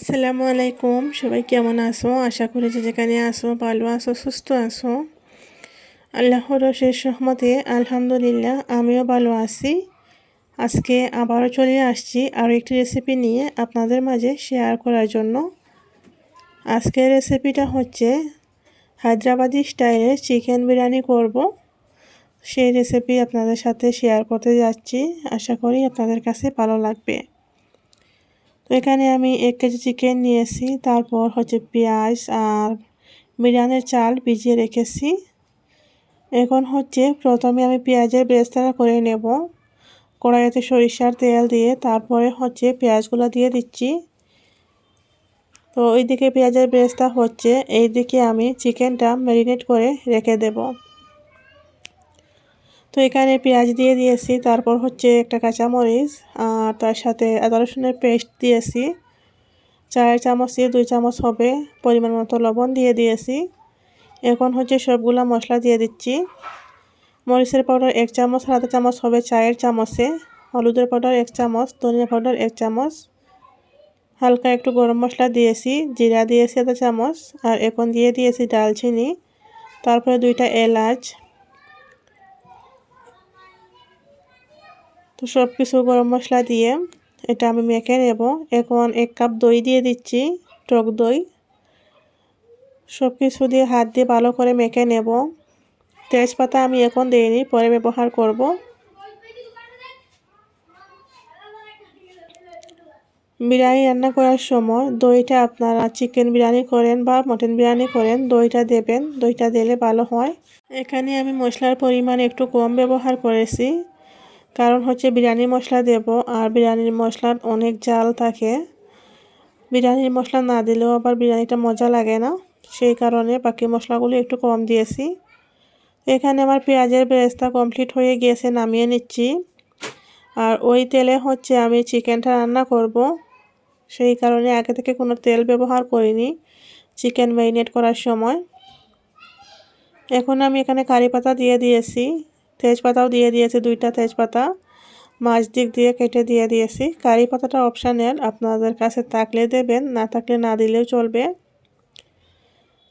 আসসালামু আলাইকুম। সবাই কেমন আসো আশা করি যে যেখানে আসো ভালো আসো সুস্থ আসো আল্লাহর শেষ সহমতে আলহামদুলিল্লাহ, আমিও ভালো আছি। আজকে আবারও চলে আসছি আরও একটি রেসিপি নিয়ে আপনাদের মাঝে শেয়ার করার জন্য। আজকের রেসিপিটা হচ্ছে হায়দ্রাবাদি স্টাইলের চিকেন বিরিয়ানি করব। সেই রেসিপি আপনাদের সাথে শেয়ার করতে যাচ্ছি। আশা করি আপনাদের কাছে ভালো লাগবে। তো এখানে আমি এক কেজি চিকেন নিয়েছি, তারপর হচ্ছে পেঁয়াজ আর বিরিয়ানির চাল ভিজিয়ে রেখেছি। এখন হচ্ছে প্রথমে আমি পেঁয়াজের বেরেস্তাটা করে নেব। কড়াইতে সরিষার তেল দিয়ে তারপরে হচ্ছে পেঁয়াজগুলো দিয়ে দিচ্ছি। তো ওইদিকে পেঁয়াজের বেরেস্তা হচ্ছে এই দিকে আমি চিকেনটা ম্যারিনেট করে রেখে দেবো। তো এখানে পেঁয়াজ দিয়ে দিয়েছি, তারপর হচ্ছে একটা কাঁচামরিচ, আর তার সাথে আদা রসুনের পেস্ট দিয়েছি। চার চামচ দিয়ে দুই চামচ হবে পরিমাণ মতো লবণ দিয়ে দিয়েছি। এখন হচ্ছে সবগুলা মশলা দিয়ে দিচ্ছি। মরিচের পাউডার এক চামচ আধা চামচ হবে চায়ের চামচে। হলুদের পাউডার এক চামচ, ধনিয়া পাউডার এক চামচ। হালকা একটু গরম মশলা দিয়েছি, জিরা দিয়েছি আধা চামচ, আর এখন দিয়ে দিয়েছি ডালচিনি। তারপরে দুইটা এলাচ তো সব কিছু গরম মশলা দিয়ে এটা আমি মেখে নেব। এখন এক কাপ দই দিয়ে দিচ্ছি, টক দই। সব কিছু দিয়ে হাত দিয়ে ভালো করে মেখে নেব। তেজপাতা আমি এখন দিইনি, পরে ব্যবহার করব। বিরিয়ানি রান্না করার সময় দইটা আপনারা চিকেন বিরিয়ানি করেন বা মটন বিরিয়ানি করেন, দইটা দেবেন। দইটা দিলে ভালো হয়। এখানে আমি মশলার পরিমাণ একটু কম ব্যবহার করেছি। কারণ হচ্ছে বিরিয়ানি মশলা দেব আর বিরিয়ানির মশলার অনেক জাল থাকে। বিরিয়ানির মশলা না দিলেও আবার বিরিয়ানিটা মজা লাগে না। সেই কারণে বাকি মশলাগুলো একটু কম দিয়েছি। এখানে আমার পেঁয়াজের বেরেস্তা কমপ্লিট হয়ে গিয়েছে, নামিয়ে নিচ্ছি। আর ওই তেলে হচ্ছে আমি চিকেনটা রান্না করব। সেই কারণে আগে থেকে কোনো তেল ব্যবহার করিনি চিকেন ম্যারিনেট করার সময়। এখন আমি এখানে কারি পাতা দিয়ে দিয়েছি। তেজপাতাও দিয়ে দিয়েছি, দুইটা তেজপাতা। মাছ দিক দিয়ে কেটে দিয়ে দিয়েছি। কারি পাতাটা অপশানেল আপনাদের কাছে থাকলে দেবেন, না থাকলে না দিলেও চলবে।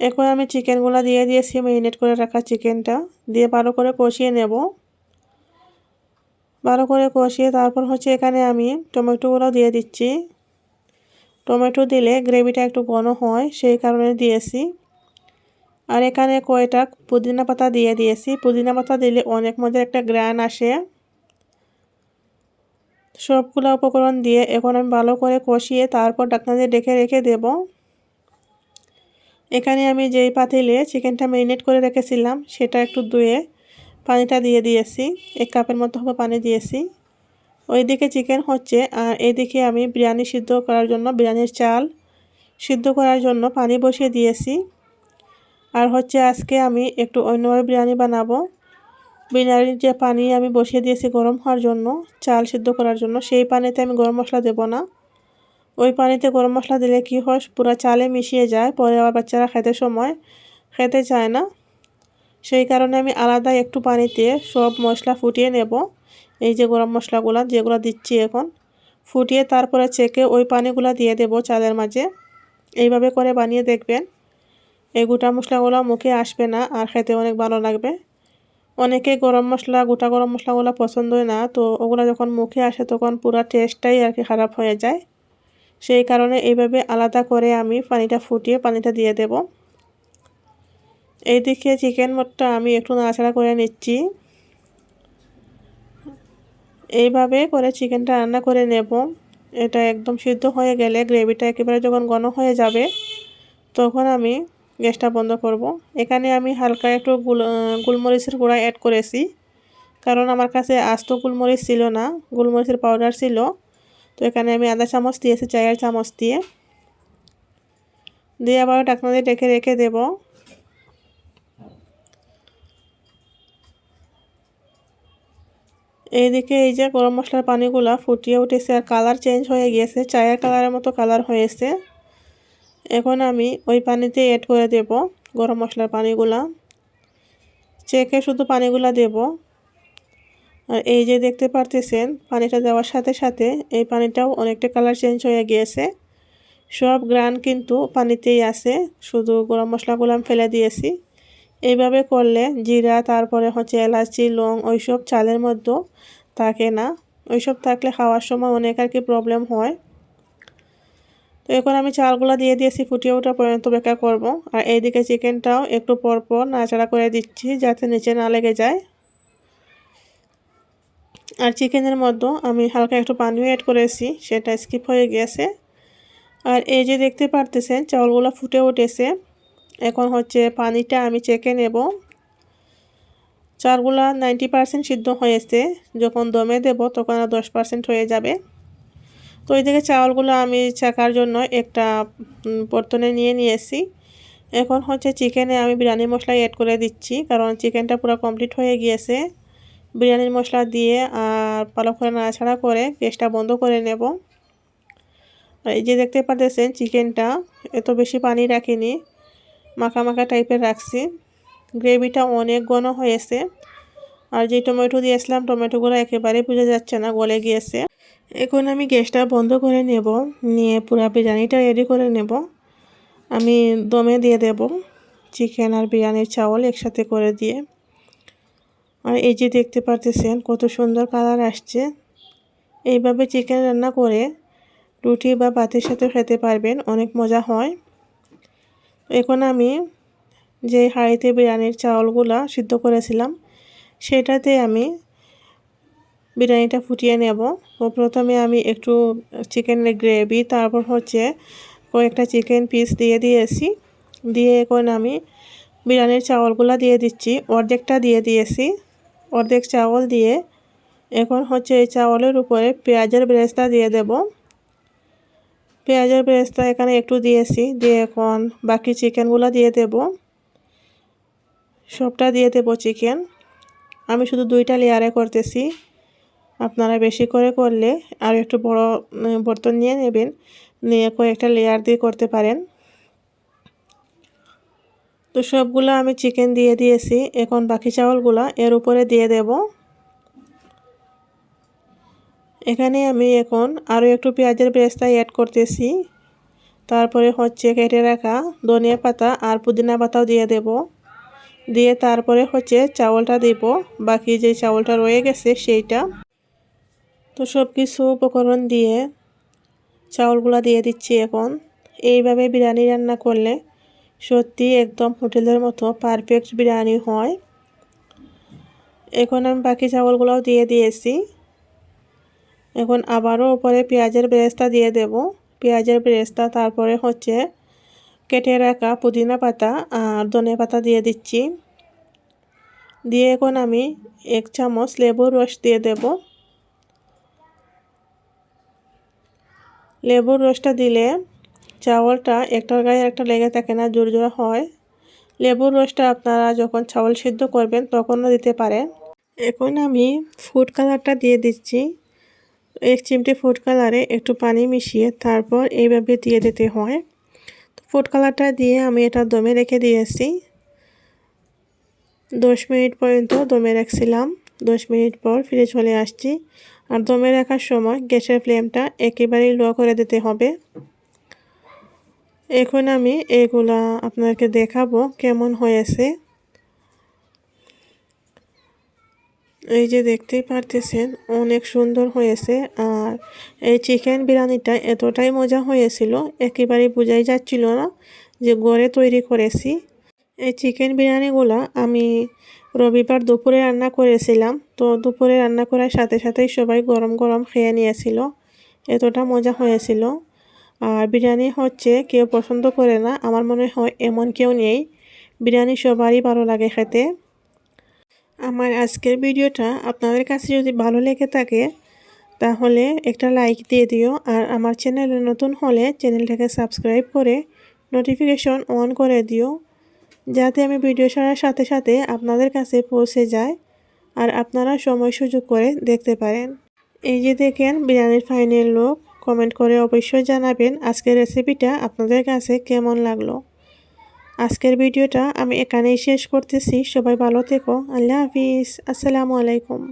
এখন আমি চিকেনগুলো দিয়ে দিয়েছি ম্যারিনেট করে রাখা চিকেনটা। দিয়ে ভালো করে কষিয়ে নেব। ভালো করে কষিয়ে তারপর হচ্ছে এখানে আমি টমেটোগুলো দিয়ে দিচ্ছি। টমেটো দিলে গ্রেভিটা একটু ঘন হয়, সেই কারণে দিয়েছি। আর এখানে কয়টা পুদিনা পাতা দিয়ে দিয়েছি। পুদিনা পাতা দিলে অনেক মজার একটা গ্রান আসে। সবগুলো উপকরণ দিয়ে এখন আমি ভালো করে কষিয়ে তারপর ডাকনা দিয়ে ডেকে রেখে দেব। এখানে আমি যেই পাতিলে চিকেনটা ম্যারিনেট করে রেখেছিলাম, সেটা একটু ধুয়ে পানিটা দিয়ে দিয়েছি। এক কাপের মতো হবে পানি দিয়েছি। ওইদিকে চিকেন হচ্ছে আর এইদিকে আমি বিরিয়ানি সিদ্ধ করার জন্য, বিরিয়ানির চাল সিদ্ধ করার জন্য পানি বসিয়ে দিয়েছি। আর হচ্ছে আজকে আমি একটু অন্যভাবে বিরিয়ানি বানাবো। বিরিয়ানির যে পানি আমি বসিয়ে দিয়েছি গরম হওয়ার জন্য, চাল সিদ্ধ করার জন্য, সেই পানিতে আমি গরম মশলা দেব না। ওই পানিতে গরম মশলা দিলে কি হয়, পুরো চালে মিশিয়ে যায়, পরে আবার বাচ্চারা খেতে সময় খেতে চায় না। সেই কারণে আমি আলাদা একটু পানিতে সব মশলা ফুটিয়ে নেব, এই যে গরম মশলাগুলো যেগুলো দিচ্ছি এখন। ফুটিয়ে তারপরে চেকে ওই পানিগুলো দিয়ে দেব চালের মাঝে। এইভাবে করে বানিয়ে দেখবেন। এই গোটা মশলাগুলো মুখে আসবে না, আর খেতে অনেক ভালো লাগবে। অনেকে গরম মশলা, গোটা গরম মশলাগুলো পছন্দ হয় না, তো ওগুলো যখন মুখে আসে তখন পুরো টেস্টটাই আর কি খারাপ হয়ে যায়। সেই কারণে এইভাবে আলাদা করে আমি পানিটা ফুটিয়ে পানিটা দিয়ে দেব। এইদিকে চিকেন মোটটা আমি একটু নাড়াচাড়া করে নিচ্ছি। এইভাবে করে চিকেনটা রান্না করে নেব। এটা একদম সিদ্ধ হয়ে গেলে গ্রেভিটা একেবারে যখন ঘন হয়ে যাবে, তখন আমি গ্যাসটা বন্ধ করব। এখানে আমি হালকা একটু গুল গোলমরিচের গুঁড়া অ্যাড করেছি। কারণ আমার কাছে আস্ত গোলমরিচ ছিল না, গোলমরিচের পাউডার ছিল। তো এখানে আমি আধা চামচ দিয়েছি, চায়ের চামচ দিয়ে। দিয়ে আবার ডাকনা দিয়ে ডেকে রেখে দেব। এইদিকে এই যে গরম মশলার পানিগুলা ফুটিয়ে উঠেছে আর কালার চেঞ্জ হয়ে গিয়েছে, চায়ের কালারের মতো কালার হয়েছে। এখন আমি ওই পানিতে অ্যাড করে দেব গরম মশলার পানিগুলা। চেকে শুধু পানিগুলা দেব। আর এই যে দেখতে পারতেছেন, পানিটা দেওয়ার সাথে সাথে এই পানিটাও অনেকটা কালার চেঞ্জ হয়ে গিয়েছে। সব গ্রান কিন্তু পানিতেই আছে, শুধু গরম মশলাগুলো আমি ফেলে দিয়েছি। এইভাবে করলে জিরা, তারপরে হচ্ছে এলাচি, লং, ওইসব চালের মধ্যেও থাকে না। ওইসব থাকলে খাওয়ার সময় অনেক আর কি প্রবলেম হয়। তো এখন আমি চালগুলো দিয়ে দিয়েছি, ফুটিয়ে ওঠা পর্যন্ত বেকার করব। আর এইদিকে চিকেনটাও একটু পরপর নাড়াচাড়া করে দিচ্ছি যাতে নিচে না লেগে যায়। আর চিকেনের মধ্যে আমি হালকা একটু পানিও অ্যাড করেছি, সেটা স্কিপ হয়ে গিয়েছে আর এই যে দেখতে পারতেছেন, চাউলগুলো ফুটে উঠেছে। এখন হচ্ছে পানিটা আমি চেকে নেব। চালগুলা নাইনটি পারসেন্ট সিদ্ধ হয়েছে, যখন দমে দেব তখন আর দশ পারসেন্ট হয়ে যাবে। তো এই দিকে চাউলগুলো আমি চাকার জন্য একটা বর্তনে নিয়ে নিয়েছি। এখন হচ্ছে চিকেনে আমি বিরিয়ানি মশলা অ্যাড করে দিচ্ছি, কারণ চিকেনটা পুরো কমপ্লিট হয়ে গিয়েছে। বিরিয়ানির মশলা দিয়ে আর পালক করে নাড়াছাড়া করে গ্যাসটা বন্ধ করে নেব। এই যে দেখতে পারতেছেন চিকেনটা, এত বেশি পানি রাখিনি, মাখা মাখা টাইপের রাখছি। গ্রেভিটা অনেক ঘন হয়েছে। আর যে টমেটো দিয়েছিলাম, টমেটোগুলো একেবারে বোঝা যাচ্ছে না, গলে গিয়েছে। এখন আমি গ্যাসটা বন্ধ করে নেব। নিয়ে পুরো বিরিয়ানিটা রেডি করে নেব। আমি দমে দিয়ে দেব চিকেন আর বিরিয়ানির চাউল একসাথে করে দিয়ে। আর এই যে দেখতে পারতেছেন কত সুন্দর কালার আসছে। এইভাবে চিকেন রান্না করে রুটি বা ভাতের সাথে খেতে পারবেন, অনেক মজা হয়। এখন আমি যে হাঁড়িতে বিরিয়ানির চাউলগুলা সিদ্ধ করেছিলাম, সেটাতে আমি বিরিয়ানিটা ফুটিয়ে নেব। প্রথমে আমি একটু চিকেনের গ্রেভি, তারপর হচ্ছে কয়েকটা চিকেন পিস দিয়ে দিয়েছি। দিয়ে এখন আমি বিরিয়ানির চাউলগুলো দিয়ে দিচ্ছি। অর্ধেকটা দিয়ে দিয়েছি। অর্ধেক চাউল দিয়ে এখন হচ্ছে এই চাউলের উপরে পেঁয়াজের ব্রেস্তা দিয়ে দেব। পেঁয়াজের ব্রেস্তা এখানে একটু দিয়েছি। দিয়ে এখন বাকি চিকেনগুলো দিয়ে দেব। সবটা দিয়ে দেব চিকেন। আমি শুধু দুইটা লেয়ারে করতেছি। আপনারা বেশি করে করলে আর একটু বড় বর্তন নিয়ে নেবেন। নিয়ে কয়েকটা লেয়ার দিয়ে করতে পারেন। তো সবগুলো আমি চিকেন দিয়ে দিয়েছি। এখন বাকি চাউলগুলো এর উপরে দিয়ে দেব। এখানে আমি এখন আরও একটু পেঁয়াজের বেরেস্তা অ্যাড করতেছি। তারপরে হচ্ছে কেটে রাখা ধনিয়া পাতা আর পুদিনা পাতাও দিয়ে দেব। দিয়ে তারপরে হচ্ছে চাউলটা দেব। বাকি যে চাউলটা রয়ে গেছে সেইটা তো সব কিছু উপকরণ দিয়ে চাউলগুলো দিয়ে দিচ্ছি এখন। এইভাবে বিরিয়ানি রান্না করলে সত্যি একদম হোটেলের মতো পারফেক্ট বিরিয়ানি হয়। এখন আমি বাকি চাউলগুলোও দিয়ে দিয়েছি। এখন আবারও উপরে পেঁয়াজের বেরেস্তা দিয়ে দেব। পেঁয়াজের বেরেস্তা তারপরে হচ্ছে কেটে রাখা পুদিনা পাতা আর ধনে পাতা দিয়ে দিচ্ছি। দিয়ে এখন আমি এক চামচ লেবুর রস দিয়ে দেব। লেবুর রসটা দিলে চাউলটা একটার গায়ে একটা লেগে থাকে না জোর জোর হয়। লেবুর রসটা আপনারা যখন চাউল সিদ্ধ করবেন তখনও দিতে পারেন। এখন আমি ফুড কালারটা দিয়ে দিচ্ছি। এক চিমটি ফুড কালারে একটু পানি মিশিয়ে তারপর এইভাবে দিয়ে দিতে হয়। তো ফুড কালারটা দিয়ে আমি এটা দমে রেখে দিয়েছি। দশ মিনিট পর্যন্ত দমে রাখছিলাম। দশ মিনিট পর ফিরে চলে আসছি। আর দমে রাখার সময় গ্যাসের ফ্লেমটা একেবারেই লো করে দিতে হবে। এখন আমি এগুলা আপনাকে দেখাবো কেমন হয়েছে। এই যে দেখতেই পারতেছেন, অনেক সুন্দর হয়েছে। আর এই চিকেন বিরিয়ানিটা এতটাই মজা হয়েছিল একেবারেই বোঝাই যাচ্ছিল না যে গড়ে তৈরি করেছি। এই চিকেন বিরিয়ানিগুলো আমি রবিবার দুপুরে রান্না করেছিলাম। তো দুপুরে রান্না করার সাথে সাথেই সবাই গরম গরম খেয়ে নিয়েছিল। এতটা মজা হয়েছিল। আর বিরিয়ানি হচ্ছে কেউ পছন্দ করে না, আমার মনে হয় এমন কেউ নেই। বিরিয়ানি সবারই ভালো লাগে খেতে। আমার আজকের ভিডিওটা আপনাদের কাছে যদি ভালো লেগে থাকে, তাহলে একটা লাইক দিয়ে দিও। আর আমার চ্যানেলে নতুন হলে চ্যানেলটাকে সাবস্ক্রাইব করে নোটিফিকেশন অন করে দিও। যাতে আমি ভিডিও ছাড়ার সাথে সাথে আপনাদের কাছে পৌঁছে যায় আর আপনারা সময় সুযোগ করে দেখতে পারেন। এই যে দেখেন, বিরিয়ানির ফাইনাল লোক কমেন্ট করে অবশ্যই জানাবেন আজকের রেসিপিটা আপনাদের কাছে কেমন লাগল। আজকের ভিডিওটা আমি এখানেই শেষ করতেছি। সবাই ভালো থেকো। আল্লাহ হাফিজ। আসসালামু আলাইকুম।